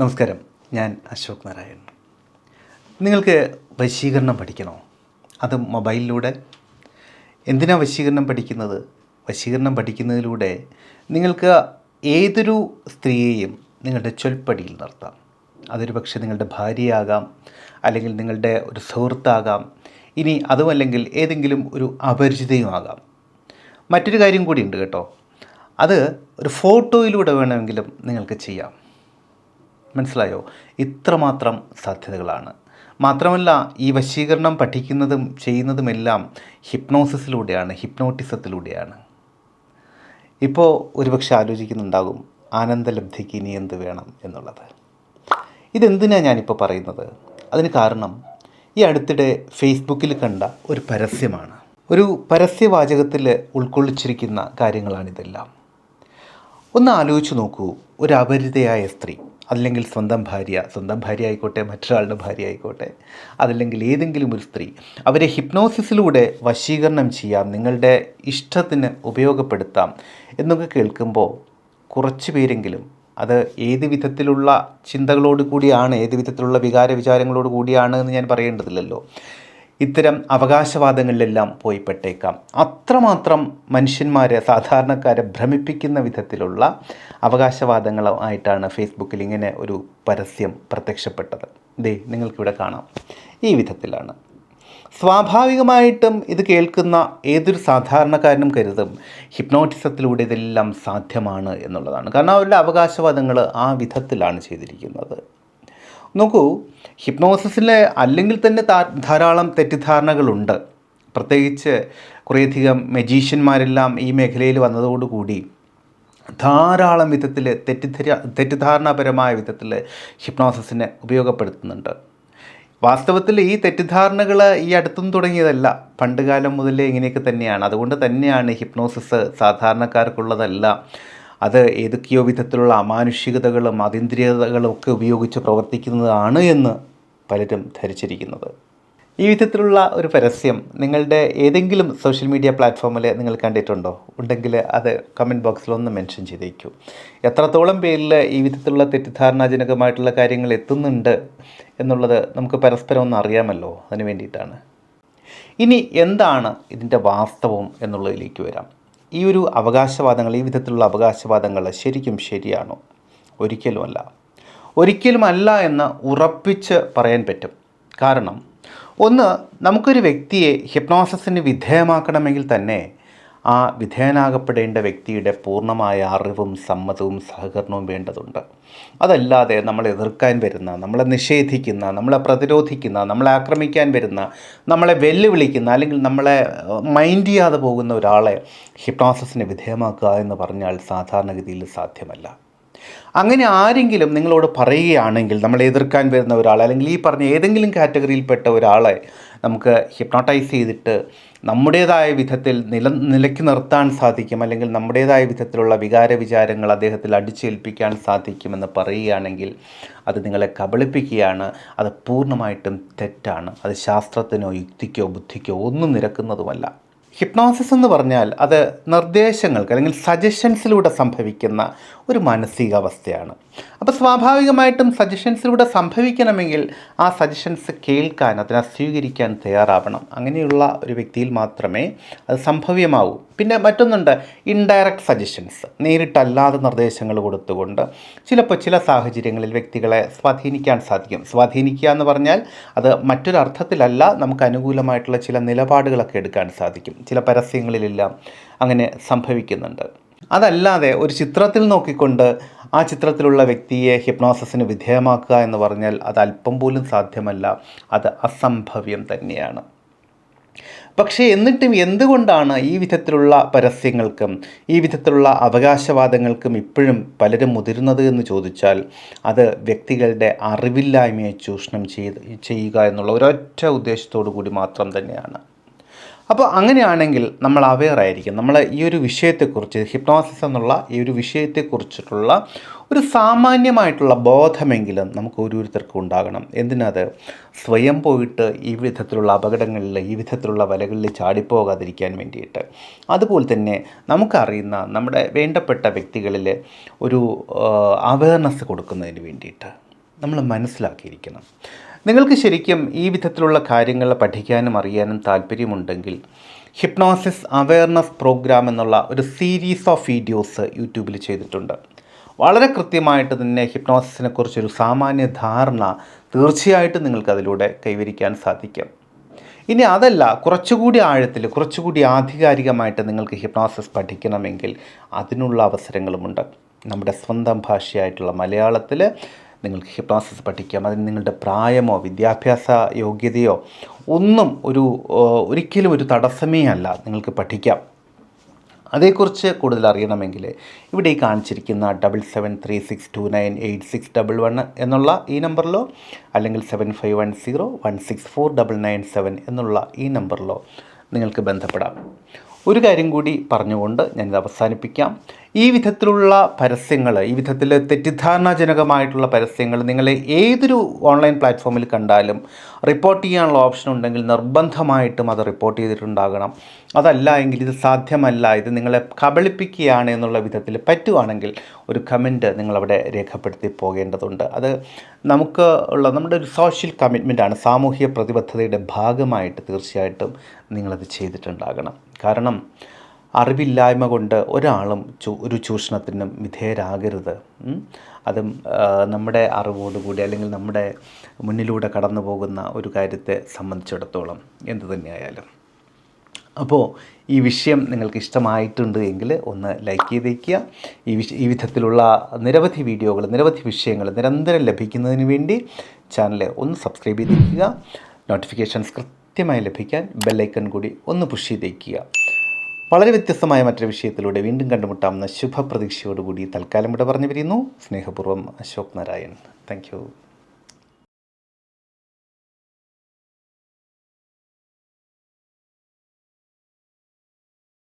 നമസ്കാരം. ഞാൻ അശോക് നാരായൺ. നിങ്ങൾക്ക് വശീകരണം പഠിക്കണോ? അത് മൊബൈലിലൂടെ? എന്തിനാ വശീകരണം പഠിക്കുന്നത്? വശീകരണം പഠിക്കുന്നതിലൂടെ നിങ്ങൾക്ക് ഏതൊരു സ്ത്രീയെയും നിങ്ങളുടെ ചൊൽപ്പടിയിൽ നിർത്താം. അതൊരു പക്ഷേ നിങ്ങളുടെ ഭാര്യയാകാം അല്ലെങ്കിൽ നിങ്ങളുടെ ഒരു സുഹൃത്താകാം ഇനി അതുമല്ലെങ്കിൽ ഏതെങ്കിലും ഒരു അപരിചിതയുമാകാം മറ്റൊരു കാര്യം കൂടി ഉണ്ട് കേട്ടോ. അത് ഒരു ഫോട്ടോയിലൂടെ വേണമെങ്കിലും നിങ്ങൾക്ക് ചെയ്യാം. മനസ്സിലായോ? ഇത്രമാത്രം സാധ്യതകളാണ്. മാത്രമല്ല ഈ വശീകരണം പഠിക്കുന്നതും ചെയ്യുന്നതുമെല്ലാം ഹിപ്നോസിസിലൂടെയാണ് ഹിപ്നോട്ടിസത്തിലൂടെയാണ്. ഇപ്പോൾ ഒരുപക്ഷെ ആലോചിക്കുന്നുണ്ടാകും ആനന്ദലബ്ധിക്ക് ഇനി എന്ത് വേണം എന്നുള്ളത്. ഇതെന്തിനാണ് ഞാനിപ്പോൾ പറയുന്നത്? അതിന് കാരണം ഈ അടുത്തിടെ ഫേസ്ബുക്കിൽ കണ്ട ഒരു പരസ്യമാണ്. ഒരു പരസ്യവാചകത്തിൽ ഉൾക്കൊള്ളിച്ചിരിക്കുന്ന കാര്യങ്ങളാണിതെല്ലാം. ഒന്ന് ആലോചിച്ച് നോക്കൂ ഒരു അപരിതയായ സ്ത്രീ. അല്ലെങ്കിൽ സ്വന്തം ഭാര്യ സ്വന്തം ഭാര്യ ആയിക്കോട്ടെ മറ്റൊരാളുടെ ഭാര്യ ആയിക്കോട്ടെ അതല്ലെങ്കിൽ ഏതെങ്കിലും ഒരു സ്ത്രീ അവരെ ഹിപ്നോസിസിലൂടെ വശീകരണം ചെയ്യാം നിങ്ങളുടെ ഇഷ്ടത്തിന് ഉപയോഗപ്പെടുത്താം എന്നൊക്കെ കേൾക്കുമ്പോൾ കുറച്ച് പേരെങ്കിലും അത് ഏത് വിധത്തിലുള്ള ചിന്തകളോട് കൂടിയാണ് ഏത് വിധത്തിലുള്ള വികാര വിചാരങ്ങളോട് കൂടിയാണ് എന്ന് ഞാൻ പറയേണ്ടതില്ലല്ലോ. ഇത്തരം അവകാശവാദങ്ങളിലെല്ലാം പോയിപ്പെട്ടേക്കാം. അത്രമാത്രം മനുഷ്യന്മാരെ സാധാരണക്കാരെ ഭ്രമിപ്പിക്കുന്ന വിധത്തിലുള്ള അവകാശവാദങ്ങളുമായിട്ടാണ് ഫേസ്ബുക്കിൽ ഇങ്ങനെ ഒരു പരസ്യം പ്രത്യക്ഷപ്പെട്ടത്. ദേ നിങ്ങൾക്കിവിടെ കാണാം. ഈ വിധത്തിലാണ്. സ്വാഭാവികമായിട്ടും ഇത് കേൾക്കുന്ന ഏതൊരു സാധാരണക്കാരനും കരുതും ഹിപ്നോട്ടിസത്തിലൂടെ ഇതെല്ലാം സാധ്യമാണ് എന്നുള്ളതാണ്. കാരണം അവരുടെ അവകാശവാദങ്ങൾ ആ വിധത്തിലാണ് ചെയ്തിരിക്കുന്നത്. നോക്കൂ ഹിപ്നോസിസിലെ അല്ലെങ്കിൽ തന്നെ ധാരാളം തെറ്റിദ്ധാരണകളുണ്ട്. പ്രത്യേകിച്ച് കുറേയധികം മെജീഷ്യന്മാരെല്ലാം ഈ മേഖലയിൽ വന്നതോടുകൂടി ധാരാളം വിധത്തിൽ തെറ്റിദ്ധര തെറ്റിദ്ധാരണാപരമായ വിധത്തിൽ ഹിപ്നോസിസിനെ ഉപയോഗപ്പെടുത്തുന്നുണ്ട്. വാസ്തവത്തിൽ ഈ തെറ്റിദ്ധാരണകൾ ഈ അടുത്തൊന്നും തുടങ്ങിയതല്ല. പണ്ടുകാലം മുതലേ ഇങ്ങനെയൊക്കെ തന്നെയാണ്. അതുകൊണ്ട് തന്നെയാണ് ഹിപ്നോസിസ് സാധാരണക്കാർക്കുള്ളതല്ല. അത് ഏതൊക്കെയോ വിധത്തിലുള്ള അമാനുഷികതകളും അതീന്ദ്രിയതകളും ഒക്കെ ഉപയോഗിച്ച് പ്രവർത്തിക്കുന്നതാണ് എന്ന് പലരും ധരിച്ചിരിക്കുന്നത്. ഈ വിധത്തിലുള്ള ഒരു പരസ്യം നിങ്ങളുടെ ഏതെങ്കിലും സോഷ്യൽ മീഡിയ പ്ലാറ്റ്ഫോമിൽ നിങ്ങൾ കണ്ടിട്ടുണ്ടോ? ഉണ്ടെങ്കിൽ അത് കമന്റ് ബോക്സിലൊന്ന് മെൻഷൻ ചെയ്തേക്കൂ. എത്രത്തോളം പേരിൽ ഈ വിധത്തിലുള്ള തെറ്റിദ്ധാരണാജനകമായിട്ടുള്ള കാര്യങ്ങൾ എത്തുന്നുണ്ട് എന്നുള്ളത് നമുക്ക് പരസ്പരം ഒന്ന് അറിയാമല്ലോ. അതിന് വേണ്ടിയിട്ടാണ്. ഇനി എന്താണ് ഇതിന്റെ വാസ്തവം എന്നുള്ളതിലേക്ക് വരാം. ഈ ഒരു അവകാശവാദങ്ങൾ ഈ വിധത്തിലുള്ള അവകാശവാദങ്ങൾ ശരിക്കും ശരിയാണോ? ഒരിക്കലുമല്ല. ഒരിക്കലുമല്ല എന്ന് ഉറപ്പിച്ച് പറയാൻ പറ്റും. കാരണം ഒന്ന് നമുക്കൊരു വ്യക്തിയെ ഹിപ്നോസിന് വിധേയമാക്കണമെങ്കിൽ തന്നെ ആ വിധേയനാകപ്പെടേണ്ട വ്യക്തിയുടെ പൂർണമായ അറിവും സമ്മതവും സഹകരണവും വേണ്ടതുണ്ട്. അതല്ലാതെ നമ്മൾ എതിർക്കാൻ വരുന്ന നമ്മളെ നിഷേധിക്കുന്ന നമ്മളെ പ്രതിരോധിക്കുന്ന നമ്മളെ ആക്രമിക്കാൻ വരുന്ന നമ്മളെ വെല്ലുവിളിക്കുന്ന അല്ലെങ്കിൽ നമ്മളെ മൈൻഡ് ചെയ്യാതെ പോകുന്ന ഒരാളെ ഹിപ്നോസിസിന് വിധേയമാക്കുക എന്ന് പറഞ്ഞാൽ സാധാരണഗതിയിൽ സാധ്യമല്ല. അങ്ങനെ ആരെങ്കിലും നിങ്ങളോട് പറയുകയാണെങ്കിൽ നമ്മളെ എതിർക്കാൻ വരുന്ന ഒരാൾ അല്ലെങ്കിൽ ഈ പറഞ്ഞ ഏതെങ്കിലും കാറ്റഗറിയിൽപ്പെട്ട ഒരാളെ നമുക്ക് ഹിപ്നോട്ടൈസ് ചെയ്തിട്ട് നമ്മുടേതായ വിധത്തിൽ നില നിലയ്ക്ക് നിർത്താൻ സാധിക്കും. അല്ലെങ്കിൽ നമ്മുടേതായ വിധത്തിലുള്ള വികാര വിചാരങ്ങൾ അദ്ദേഹത്തിൽ അടിച്ചേൽപ്പിക്കാൻ സാധിക്കുമെന്ന് പറയുകയാണെങ്കിൽ അത് നിങ്ങളെ കബളിപ്പിക്കുകയാണ്. അത് പൂർണമായിട്ടും തെറ്റാണ്. അത് ശാസ്ത്രത്തിനോ യുക്തിക്കോ ബുദ്ധിക്കോ ഒന്നും നിരക്കുന്നതുമല്ല. ഹിപ്നോസിസ് എന്ന് പറഞ്ഞാൽ അത് നിർദ്ദേശങ്ങൾക്ക് അല്ലെങ്കിൽ സജഷൻസിലൂടെ സംഭവിക്കുന്ന ഒരു മാനസികാവസ്ഥയാണ്. അപ്പോൾ സ്വാഭാവികമായിട്ടും സജഷൻസിലൂടെ സംഭവിക്കണമെങ്കിൽ ആ സജഷൻസ് കേൾക്കാൻ അതിനെ സ്വീകരിക്കാൻ തയ്യാറാവണം. അങ്ങനെയുള്ള ഒരു വ്യക്തിയിൽ മാത്രമേ അത് സംഭവ്യമാവൂ. പിന്നെ മറ്റൊന്നുണ്ട് ഇൻഡയറക്റ്റ് സജഷൻസ് നേരിട്ടല്ലാതെ നിർദ്ദേശങ്ങൾ കൊടുത്തുകൊണ്ട് ചിലപ്പോൾ ചില സാഹചര്യങ്ങളിൽ വ്യക്തികളെ സ്വാധീനിക്കാൻ സാധിക്കും. സ്വാധീനിക്കുക എന്ന് പറഞ്ഞാൽ അത് മറ്റൊരർത്ഥത്തിലല്ല നമുക്ക് അനുകൂലമായിട്ടുള്ള ചില നിലപാടുകളൊക്കെ എടുക്കാൻ സാധിക്കും. ചില പരസ്യങ്ങളിലെല്ലാം അങ്ങനെ സംഭവിക്കുന്നുണ്ട്. അതല്ലാതെ ഒരു ചിത്രത്തിൽ നോക്കിക്കൊണ്ട് ആ ചിത്രത്തിലുള്ള വ്യക്തിയെ ഹിപ്നോസിന് വിധേയമാക്കുക എന്ന് പറഞ്ഞാൽ അത് അല്പം പോലും സാധ്യമല്ല. അത് അസംഭവ്യം തന്നെയാണ്. പക്ഷേ എന്നിട്ടും എന്തുകൊണ്ടാണ് ഈ വിധത്തിലുള്ള പരസ്യങ്ങൾക്കും ഈ വിധത്തിലുള്ള അവകാശവാദങ്ങൾക്കും ഇപ്പോഴും പലരും മുതിരുന്നത് എന്ന് ചോദിച്ചാൽ അത് വ്യക്തികളുടെ അറിവില്ലായ്മയെ ചൂഷണം ചെയ്ത് ചെയ്യുക എന്നുള്ള ഒരൊറ്റ ഉദ്ദേശത്തോടു കൂടി മാത്രം തന്നെയാണ്. അപ്പോൾ അങ്ങനെയാണെങ്കിൽ നമ്മൾ അവെയർ ആയിരിക്കും. നമ്മൾ ഈ ഒരു വിഷയത്തെക്കുറിച്ച് ഹിപ്നോസിസ് എന്നുള്ള ഈ ഒരു വിഷയത്തെക്കുറിച്ചിട്ടുള്ള ഒരു സാമാന്യമായിട്ടുള്ള ബോധമെങ്കിലും നമുക്ക് ഓരോരുത്തർക്കും ഉണ്ടാകണം. എന്തിനത്? സ്വയം പോയിട്ട് ഈ വിധത്തിലുള്ള അപകടങ്ങളിൽ ഈ വിധത്തിലുള്ള വലകളിൽ ചാടിപ്പോകാതിരിക്കാൻ വേണ്ടിയിട്ട്. അതുപോലെ തന്നെ നമുക്കറിയുന്ന നമ്മുടെ വേണ്ടപ്പെട്ട വ്യക്തികളിൽ ഒരു അവയർനെസ് കൊടുക്കുന്നതിന് വേണ്ടിയിട്ട് നമ്മൾ മനസ്സിലാക്കിയിരിക്കണം. നിങ്ങൾക്ക് ശരിക്കും ഈ വിധത്തിലുള്ള കാര്യങ്ങൾ പഠിക്കാനും അറിയാനും താല്പര്യമുണ്ടെങ്കിൽ ഹിപ്നോസിസ് അവെയർനെസ് പ്രോഗ്രാം എന്നുള്ള ഒരു സീരീസ് ഓഫ് വീഡിയോസ് യൂട്യൂബിൽ ചെയ്തിട്ടുണ്ട്. വളരെ കൃത്യമായിട്ട് തന്നെ ഹിപ്നോസിസിനെ കുറിച്ചൊരു സാമാന്യ ധാരണ തീർച്ചയായിട്ടും നിങ്ങൾക്ക് അതിലൂടെ കൈവരിക്കാൻ സാധിക്കും. ഇനി അതല്ല കുറച്ചുകൂടി ആഴത്തിൽ കുറച്ചുകൂടി ആധികാരികമായിട്ട് നിങ്ങൾക്ക് ഹിപ്നോസിസ് പഠിക്കണമെങ്കിൽ അതിനുള്ള അവസരങ്ങളുമുണ്ട്. നമ്മുടെ സ്വന്തം ഭാഷയായിട്ടുള്ള മലയാളത്തിൽ നിങ്ങൾക്ക് ഹിപ്നോസിസ് പഠിക്കാം അതിന് നിങ്ങളുടെ പ്രായമോ വിദ്യാഭ്യാസ യോഗ്യതയോ ഒന്നും ഒരു ഒരിക്കലും ഒരു തടസ്സമേ അല്ല നിങ്ങൾക്ക് പഠിക്കാം. അതേക്കുറിച്ച് കൂടുതൽ അറിയണമെങ്കിൽ ഇവിടെ ഈ കാണിച്ചിരിക്കുന്ന double seven three six two nine eight six double one എന്നുള്ള ഈ നമ്പറിലോ അല്ലെങ്കിൽ seven five one zero one six four double nine seven എന്നുള്ള ഈ നമ്പറിലോ നിങ്ങൾക്ക് ബന്ധപ്പെടാം. ഒരു കാര്യം കൂടി പറഞ്ഞുകൊണ്ട് ഞാനിത് അവസാനിപ്പിക്കാം. ഈ വിധത്തിലുള്ള പരസ്യങ്ങൾ ഈ വിധത്തിൽ തെറ്റിദ്ധാരണാജനകമായിട്ടുള്ള പരസ്യങ്ങൾ നിങ്ങൾ ഏതൊരു ഓൺലൈൻ പ്ലാറ്റ്ഫോമിൽ കണ്ടാലും റിപ്പോർട്ട് ചെയ്യാനുള്ള ഓപ്ഷൻ ഉണ്ടെങ്കിൽ നിർബന്ധമായിട്ടും അത് റിപ്പോർട്ട് ചെയ്തിട്ടുണ്ടാകണം. അതല്ല എങ്കിൽ ഇത് സാധ്യമല്ല. ഇത് നിങ്ങളെ കബളിപ്പിക്കുകയാണ് എന്നുള്ള വിധത്തിൽ പറ്റുവാണെങ്കിൽ ഒരു കമന്റ് നിങ്ങളവിടെ രേഖപ്പെടുത്തി പോകേണ്ടതുണ്ട്. അത് നമുക്ക് ഉള്ള നമ്മുടെ ഒരു സോഷ്യൽ കമ്മിറ്റ്മെന്റാണ്. സാമൂഹിക പ്രതിബദ്ധതയുടെ ഭാഗമായിട്ട് തീർച്ചയായിട്ടും നിങ്ങളത് ചെയ്തിട്ടുണ്ടാകണം. കാരണം അറിവില്ലായ്മ കൊണ്ട് ഒരാളും ഒരു ചൂഷണത്തിനും വിധേയരാകരുത്. അതും നമ്മുടെ അറിവോടുകൂടി അല്ലെങ്കിൽ നമ്മുടെ മുന്നിലൂടെ കടന്നു പോകുന്ന ഒരു കാര്യത്തെ സംബന്ധിച്ചിടത്തോളം എന്തു തന്നെയായാലും. അപ്പോൾ ഈ വിഷയം നിങ്ങൾക്ക് ഇഷ്ടമായിട്ടുണ്ട് എങ്കിൽ ഒന്ന് ലൈക്ക് ചെയ്തേക്കുക. ഈ വിഷ ഈ വിധത്തിലുള്ള നിരവധി വീഡിയോകൾ നിരവധി വിഷയങ്ങൾ നിരന്തരം ലഭിക്കുന്നതിന് വേണ്ടി ചാനൽ ഒന്ന് സബ്സ്ക്രൈബ് ചെയ്തേക്കുക. നോട്ടിഫിക്കേഷൻസ് കൃത്യമായി ലഭിക്കാൻ ബെല്ലൈക്കൺ കൂടി ഒന്ന് പുഷ് ചെയ്തേക്കുക. വളരെ വ്യത്യസ്തമായ മറ്റൊരു വിഷയത്തിലൂടെ വീണ്ടും കണ്ടുമുട്ടാമെന്ന ശുഭപ്രതീക്ഷയോടുകൂടി തൽക്കാലം ഇവിടെ പറഞ്ഞു പിരിയുന്നു സ്നേഹപൂർവം അശോക് നാരായൺ. താങ്ക്